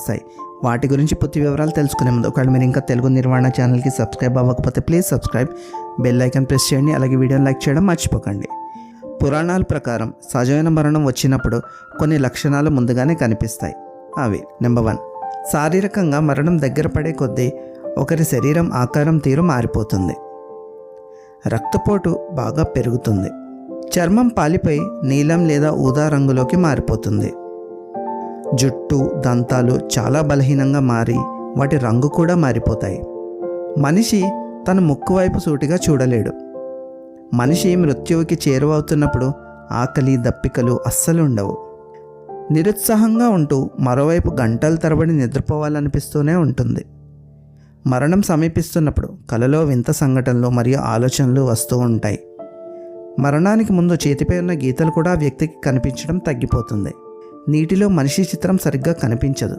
వస్తాయి. వాటి గురించి పూర్తి వివరాలు తెలుసుకునే ముందు ఒకవేళ మీరు ఇంకా తెలుగు నిర్వహణ ఛానల్కి సబ్స్క్రైబ్ అవ్వకపోతే please subscribe bell icon press చేయండి అలాగే వీడియోని లైక్ చేయడం మర్చిపోకండి. పురాణాల ప్రకారం సహజమైన మరణం వచ్చినప్పుడు కొన్ని లక్షణాలు ముందుగానే కనిపిస్తాయి. అవి నెంబర్ వన్ శారీరకంగా మరణం దగ్గర పడే కొద్దీ ఒకరి శరీరం ఆకారం తీరు మారిపోతుంది. రక్తపోటు బాగా పెరుగుతుంది. చర్మం పాలిపై నీలం లేదా ఊదా రంగులోకి మారిపోతుంది. జుట్టు దంతాలు చాలా బలహీనంగా మారి వాటి రంగు కూడా మారిపోతాయి. మనిషి తన ముక్కు వైపు సూటిగా చూడలేడు. మనిషి మృత్యువుకి చేరువవుతున్నప్పుడు ఆకలి దప్పికలు అస్సలు ఉండవు. నిరుత్సాహంగా ఉంటూ మరోవైపు గంటల తరబడి నిద్రపోవాలనిపిస్తూనే ఉంటుంది. మరణం సమీపిస్తున్నప్పుడు కలలో వింత సంఘటనలు మరియు ఆలోచనలు వస్తూ ఉంటాయి. మరణానికి ముందు చేతిపై ఉన్న గీతలు కూడా వ్యక్తికి కనిపించడం తగ్గిపోతుంది. నీటిలో మనిషి చిత్రం సరిగ్గా కనిపించదు.